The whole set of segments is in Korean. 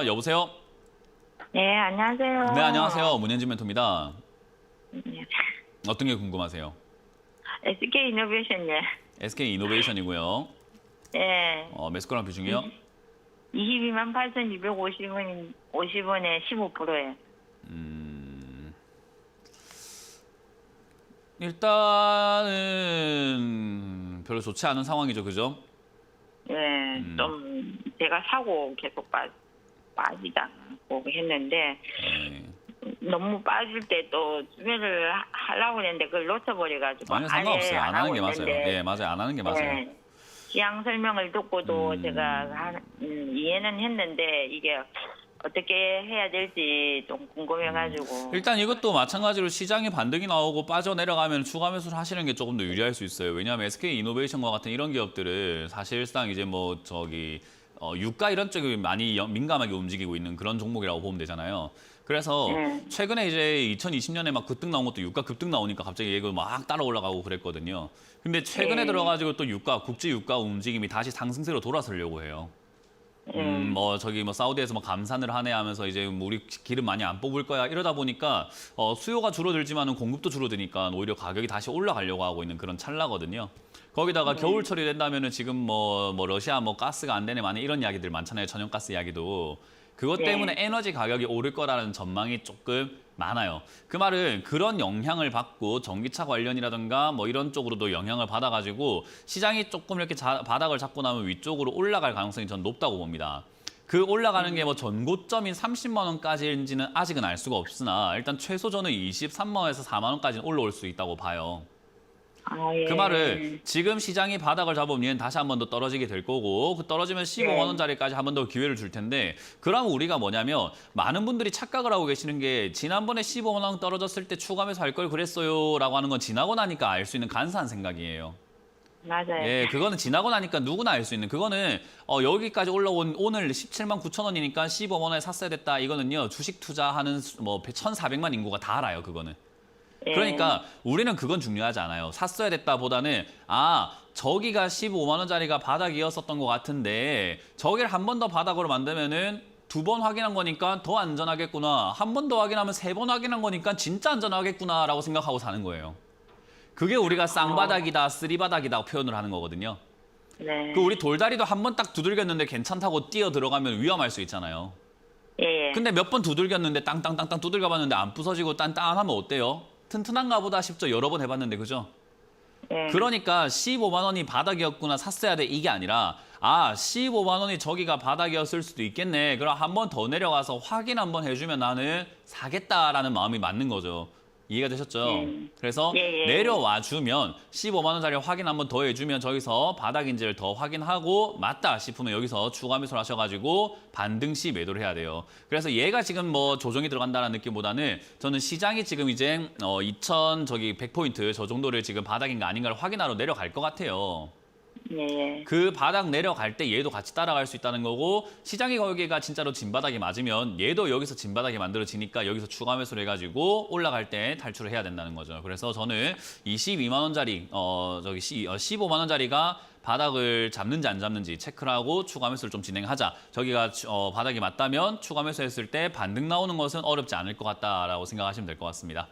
아, 여보세요? 네, 안녕하세요. 네, 안녕하세요. 문현진 멘토입니다. 네. 어떤 게 궁금하세요? SK 이노베이션, 예. SK 이노베이션이고요. 네. 어, 매스코랑 비중이요? 22만 8,250원, 50원에 15%예요. 음... 일단은 별로 좋지 않은 상황이죠, 그죠? 예, 음. 좀 제가 사고 계속 빠, 빠지다 고 했는데 네. 너무 빠질 때또 하- 하려고 했는데 그걸 놓쳐버려가지고 아니 상관없어요. 안 하는 게 맞아요. 예, 맞아요. 안 하는 게 맞아요. 예, 시향 설명을 듣고도 음. 제가 한- 음, 이해는 했는데 이게 어떻게 해야 될지 좀 궁금해가지고 일단 이것도 마찬가지로 시장에 반등이 나오고 빠져내려가면 추가 매수를 하시는 게 조금 더 유리할 수 있어요. 왜냐하면 SK 이노베이션과 같은 이런 기업들은 사실상 이제 뭐 저기 어, 유가 이런 쪽이 많이 영- 민감하게 움직이고 있는 그런 종목이라고 보면 되잖아요. 그래서 네. 최근에 이제 2020년에 막 급등 나온 것도 유가 급등 나오니까 갑자기 얘가 막 따라 올라가고 그랬거든요. 근데 최근에 네. 들어가지고 또 유가 국제 유가 움직임이 다시 상승세로 돌아서려고 해요. 음, 뭐 저기 뭐 사우디에서 뭐 감산을 하네 하면서 이제 뭐 우리 기름 많이 안 뽑을 거야 이러다 보니까 어, 수요가 줄어들지만은 공급도 줄어드니까 오히려 가격이 다시 올라가려고 하고 있는 그런 찰나거든요. 거기다가 겨울철이 된다면은 지금 뭐, 뭐 러시아 뭐 가스가 안 되네 많이 이런 이야기들 많잖아요. 천연가스 이야기도. 그것 네. 때문에 에너지 가격이 오를 거라는 전망이 조금 많아요. 그 말은 그런 영향을 받고 전기차 관련이라든가 뭐 이런 쪽으로도 영향을 받아가지고 시장이 조금 이렇게 자- 바닥을 잡고 나면 위쪽으로 올라갈 가능성이 전 높다고 봅니다. 그 올라가는 게 뭐 전고점인 30만 원까지인지는 아직은 알 수가 없으나 일단 최소 저는 23만 원에서 4만 원까지는 올라올 수 있다고 봐요. 아, 예. 그 말을 지금 시장이 바닥을 잡으면 얘는 다시 한 번 더 떨어지게 될 거고 그 떨어지면 15만 원짜리까지 한 번 더 기회를 줄 텐데 그러면 우리가 뭐냐면 많은 분들이 착각을 하고 계시는 게 지난번에 15만 원 떨어졌을 때 추가매수 할걸 그랬어요라고 하는 건 지나고 나니까 알 수 있는 간사한 생각이에요. 맞아요. 예, 그거는 지나고 나니까 누구나 알 수 있는 그거는 어, 여기까지 올라온 오늘 17만 9천 원이니까 15만 원에 샀어야 됐다. 이거는요 주식 투자하는 수- 뭐 1,400만 인구가 다 알아요. 그거는. 예. 그러니까 우리는 그건 중요하지 않아요. 샀어야 됐다보다는 아 저기가 15만 원짜리가 바닥이었었던 것 같은데 저기를 한 번 더 바닥으로 만들면은 두 번 확인한 거니까 더 안전하겠구나. 한 번 더 확인하면 세 번 확인한 거니까 진짜 안전하겠구나라고 생각하고 사는 거예요. 그게 우리가 쌍바닥이다, 쓰리바닥이다 표현을 하는 거거든요. 네. 그 우리 돌다리도 한 번 딱 두들겼는데 괜찮다고 뛰어 들어가면 위험할 수 있잖아요. 예, 예. 근데 몇 번 두들겼는데 땅땅땅땅 두들겨 봤는데 안 부서지고 딴딴하면 어때요? 튼튼한가 보다 싶죠. 여러 번 해봤는데 그죠? 예. 그러니까 15만 원이 바닥이었구나 샀어야 돼 이게 아니라 아 15만 원이 저기가 바닥이었을 수도 있겠네. 그럼 한 번 더 내려가서 확인 한번 해주면 나는 사겠다라는 마음이 맞는 거죠. 이해가 되셨죠? 예. 그래서 예, 예. 내려와 주면 15만 원짜리 확인 한번 더 해주면 저기서 바닥인지를 더 확인하고 맞다 싶으면 여기서 추가 매수를 하셔가지고 반등 시 매도를 해야 돼요. 그래서 얘가 지금 뭐 조정이 들어간다는 느낌보다는 저는 시장이 지금 이제 어 2천 저기 100포인트 저 정도를 지금 바닥인가 아닌가를 확인하러 내려갈 것 같아요. 예, 예. 그 바닥 내려갈 때 얘도 같이 따라갈 수 있다는 거고 시장이 거기가 진짜로 진바닥이 맞으면 얘도 여기서 진바닥이 만들어지니까 여기서 추가 매수를 해가지고 올라갈 때 탈출을 해야 된다는 거죠. 그래서 저는 22만 원짜리 어 저기 시, 어, 15만 원짜리가 바닥을 잡는지 안 잡는지 체크를 하고 추가 매수를 좀 진행하자. 저기가 어, 바닥이 맞다면 추가 매수했을 때 반등 나오는 것은 어렵지 않을 것 같다라고 생각하시면 될 것 같습니다.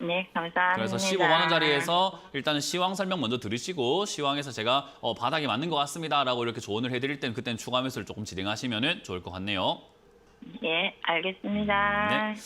네, 감사합니다. 그래서 15만 원짜리에서 일단은 시황 설명 먼저 들으시고 시황에서 제가 어, 바닥이 맞는 것 같습니다라고 이렇게 조언을 해드릴 때는 그때는 추가 매수를 조금 진행하시면 좋을 것 같네요. 예, 알겠습니다. 네.